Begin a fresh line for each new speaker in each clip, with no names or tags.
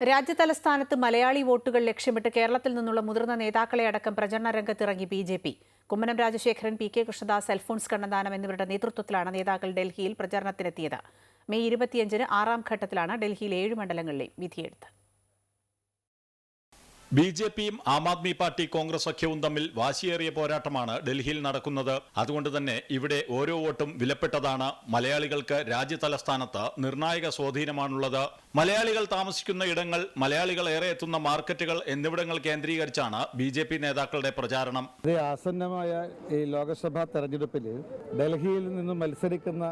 രാജ്യതലസ്ഥാനത്ത് മലയാളി വോട്ടുകൾ ലക്ഷ്യമിട്ട് കേരളത്തിൽ നിന്നുള്ള മുതിർന്ന നേതാക്കളെ അടക്കം പ്രചരണ രംഗത്തിറങ്ങി B J P. Kummanam Rajasekharan P K Krishnadas Alphons Kannanthanam എന്നിവരുടെ നേതൃത്വത്തിലാണ് നേതാക്കൾ ഡൽഹിയിൽ പ്രചരണത്തിനെത്തിയത്. മെയ് ഇരുപത്തിയഞ്ചിന് ആറാം ഘട്ടത്തിലാണ് ഡൽഹിയിൽ ഏഴ് മണ്ഡലങ്ങളിലെ വിധിയെഴുത്ത്.
ബി ജെ പിയും ആം ആദ്മി പാർട്ടി കോൺഗ്രസ് സഖ്യവും തമ്മിൽ വാശിയേറിയ പോരാട്ടമാണ് ഡൽഹിയിൽ നടക്കുന്നത്. അതുകൊണ്ട് തന്നെ ഇവിടെ ഓരോ വോട്ടും വിലപ്പെട്ടതാണ്. മലയാളികൾക്ക് രാജ്യതലസ്ഥാനത്ത് നിർണായക സ്വാധീനമാണുള്ളത്. മലയാളികൾ താമസിക്കുന്ന ഇടങ്ങൾ മലയാളികൾ ഏറെ എത്തുന്ന മാർക്കറ്റുകൾ എന്നിവിടങ്ങൾ കേന്ദ്രീകരിച്ചാണ് ബി ജെ പി നേതാക്കളുടെ പ്രചാരണം.
ആസന്നമായ ഈ ലോക്സഭാ തെരഞ്ഞെടുപ്പിൽ ഡൽഹിയിൽ നിന്ന് മത്സരിക്കുന്ന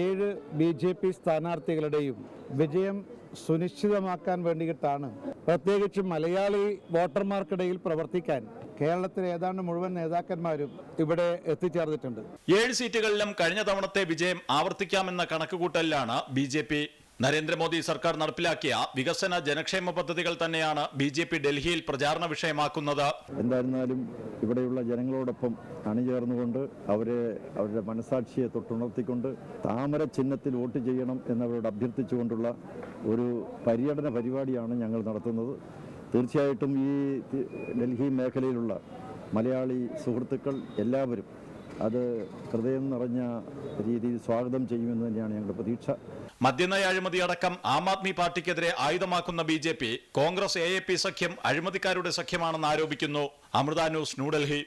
ഏഴ് ബി ജെ പി സ്ഥാനാർത്ഥികളുടെയും വിജയം സുനിശ്ചിതമാക്കാൻ വേണ്ടിയിട്ടാണ് പ്രത്യേകിച്ച് മലയാളി വോട്ടർമാർക്കിടയിൽ പ്രവർത്തിക്കാൻ കേരളത്തിലെ ഏതാണ്ട് മുഴുവൻ നേതാക്കന്മാരും ഇവിടെ എത്തിച്ചേർന്നിട്ടുണ്ട്.
ഏഴ് സീറ്റുകളിലും കഴിഞ്ഞ തവണത്തെ വിജയം ആവർത്തിക്കാമെന്ന കണക്കുകൂട്ടലിലാണ് ബി ജെ പി. നരേന്ദ്രമോദി സർക്കാർ നടപ്പിലാക്കിയ വികസന ജനക്ഷേമ പദ്ധതികൾ തന്നെയാണ് ബി ജെ പി ഡൽഹിയിൽ പ്രചാരണ വിഷയമാക്കുന്നത്.
എന്തായിരുന്നാലും ഇവിടെയുള്ള ജനങ്ങളോടൊപ്പം അണിചേർന്നുകൊണ്ട് അവരെ അവരുടെ മനസാക്ഷിയെ തൊട്ടുണർത്തിക്കൊണ്ട് താമര ചിഹ്നത്തിൽ വോട്ട് ചെയ്യണം എന്നവരോട് അഭ്യർത്ഥിച്ചുകൊണ്ടുള്ള ഒരു പര്യടന പരിപാടിയാണ് ഞങ്ങൾ നടത്തുന്നത്. തീർച്ചയായിട്ടും ഈ ഡൽഹി മേഖലയിലുള്ള മലയാളി സുഹൃത്തുക്കൾ എല്ലാവരും അത് ഹൃദയം നിറഞ്ഞ രീതിയിൽ സ്വാഗതം ചെയ്യുമെന്ന് തന്നെയാണ് ഞങ്ങളുടെ പ്രതീക്ഷ.
മദ്യനയ അഴിമതി അടക്കം ആം ആദ്മി പാർട്ടിക്കെതിരെ ആയുധമാക്കുന്ന B J P Congress A A P സഖ്യം അഴിമതിക്കാരുടെ സഖ്യമാണെന്ന് ആരോപിക്കുന്നു. അമൃത ന്യൂസ് ന്യൂഡൽഹി.